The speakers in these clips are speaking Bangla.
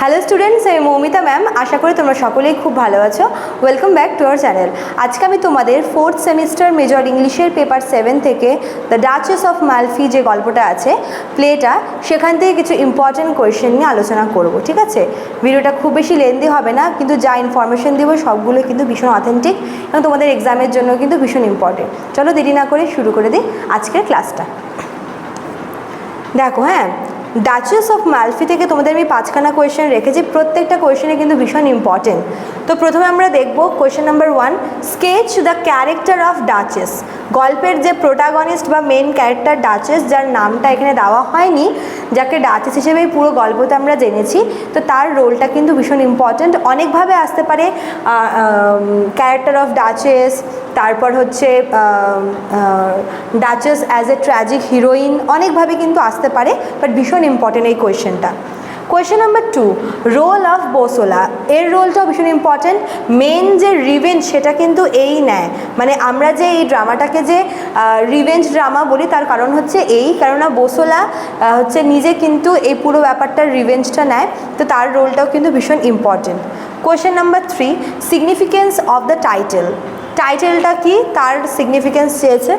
হ্যালো স্টুডেন্টস আমি মৌমিতা ম্যাম আশা করি তোমরা সকলেই খুব ভালো আছো। Welcome back to our channel আজকে আমি তোমাদের ফোর্থ সেমিস্টার মেজর ইংলিশের পেপার সেভেন থেকে দ্য ডাচেস অফ মালফি যে গল্পটা আছে প্লেটা সেখান থেকে কিছু ইম্পর্টেন্ট কোয়েশ্চেন নিয়ে আলোচনা করব, ঠিক আছে? ভিডিওটা খুব বেশি লেন্দি হবে না, কিন্তু যা ইনফরমেশন দেবো সবগুলো কিন্তু ভীষণ অথেন্টিক এবং তোমাদের এক্সামের জন্য কিন্তু ভীষণ ইম্পর্টেন্ট চলো দেরি না করে শুরু করে দিই আজকের ক্লাসটা দেখো হ্যাঁ? ডাচেস অফ মালফি থেকে তোমাদের আমি পাঁচখানা কোয়েশ্চেন রেখেছি। প্রত্যেকটা কোয়েশ্চেনে কিন্তু ভীষণ ইম্পর্টেন্ট তো প্রথমে আমরা দেখব question number one sketch the character of Duchess গল্পের যে প্রোটাগনিস্ট বা মেন ক্যারেক্টার ডাচেস যার নামটা এখানে দেওয়া হয়নি, যাকে ডাচেস হিসেবেই পুরো গল্পতে আমরা জেনেছি, তো তার রোলটা কিন্তু ভীষণ ইম্পর্ট্যান্ট অনেকভাবে আসতে পারে ক্যারেক্টার অফ ডাচেস তারপর হচ্ছে Duchess as a tragic heroine অনেকভাবে কিন্তু আসতে পারে বাট ভীষণ ইম্পর্টেন্ট এই কোয়েশ্চেনটা question number two role of Bosola এর রোলটাও ভীষণ ইম্পর্টেন্ট মেন যে রিভেঞ্জ সেটা কিন্তু এই নেয় মানে আমরা যে এই ড্রামাটাকে যে রিভেঞ্জ ড্রামা বলি, তার কারণ হচ্ছে এই। কেননা বোসোলা হচ্ছে নিজে কিন্তু এই পুরো ব্যাপারটার রিভেঞ্জটা নেয়। তো তার রোলটাও কিন্তু ভীষণ important question number three significance of the title টাইটেলটা কি? তার সিগনিফিকেন্স চেয়েছে।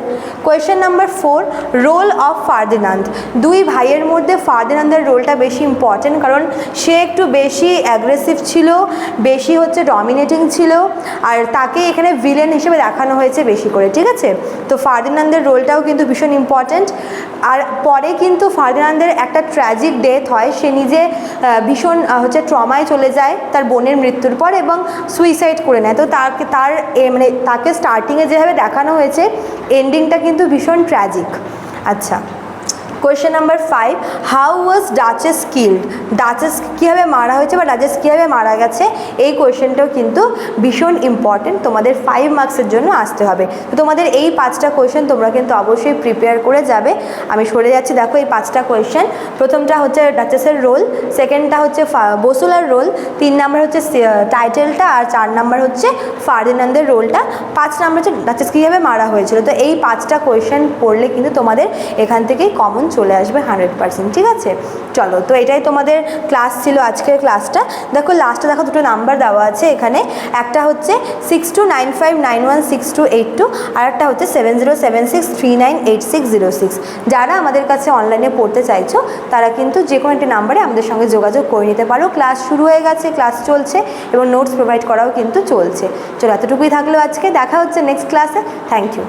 Question number four role of Ferdinand দুই ভাইয়ের মধ্যে ফার্দিনান্দের রোলটা বেশি ইম্পর্টেন্ট কারণ সে একটু বেশি অ্যাগ্রেসিভ ছিল, বেশি হচ্ছে ডমিনেটিং ছিল, আর তাকে এখানে ভিলেন হিসেবে দেখানো হয়েছে বেশি করে, ঠিক আছে? তো ফার্দিনান্দের রোলটাও কিন্তু ভীষণ ইম্পর্টেন্ট আর পরে কিন্তু ফার্দিনান্দের একটা ট্র্যাজিক ডেথ হয়, সে নিজে ভীষণ হচ্ছে ট্রমায় চলে যায়, তার বোনের মৃত্যুর পর এবং সুইসাইড করে নেয়। তো তাকে, তার মানে তাকে স্টার্টিংয়ে যেভাবে দেখানো হয়েছে এন্ডিংটা কিন্তু ভীষণ ট্র্যাজিক আচ্ছা। Question number five how was Duchess killed Duchess কীভাবে মারা হয়েছে বা ডাচেস কীভাবে মারা গেছে? এই কোয়েশ্চেনটাও কিন্তু ভীষণ ইম্পর্টেন্ট তোমাদের ফাইভ মার্কসের জন্য আসতে হবে। তো তোমাদের এই পাঁচটা কোয়েশ্চেন তোমরা কিন্তু অবশ্যই প্রিপেয়ার করে যাবে। আমি সরে যাচ্ছি, দেখো এই পাঁচটা কোয়েশ্চেন প্রথমটা হচ্ছে ডাচেসের রোল সেকেন্ডটা হচ্ছে বসুলার রোল তিন নাম্বার হচ্ছে টাইটেলটা আর চার নাম্বার হচ্ছে ফার্দিনান্দের রোলটা পাঁচ নাম্বার হচ্ছে ডাচেস কীভাবে মারা হয়েছিল? তো এই পাঁচটা কোয়েশ্চেন পড়লে কিন্তু তোমাদের এখান থেকেই কমন চলে আসবে হান্ড্রেড পার্সেন্ট ঠিক আছে? চলো, তো এটাই তোমাদের ক্লাস ছিল আজকের ক্লাসটা দেখো লাস্টে দেখো দুটো নাম্বার দেওয়া আছে এখানে। একটা হচ্ছে six two nine five nine one six two eight two আর একটা হচ্ছে seven zero seven six three nine eight six zero six যারা আমাদের কাছে অনলাইনে পড়তে চাইছো, তারা কিন্তু যে কোনো একটি নাম্বারে আমাদের সঙ্গে যোগাযোগ করে নিতে পারো। ক্লাস শুরু হয়ে গেছে ক্লাস চলছে এবং নোটস প্রোভাইড করাও কিন্তু চলছে। চলো, এতটুকুই থাকল আজকে। দেখা হচ্ছে নেক্সট ক্লাসে থ্যাংক ইউ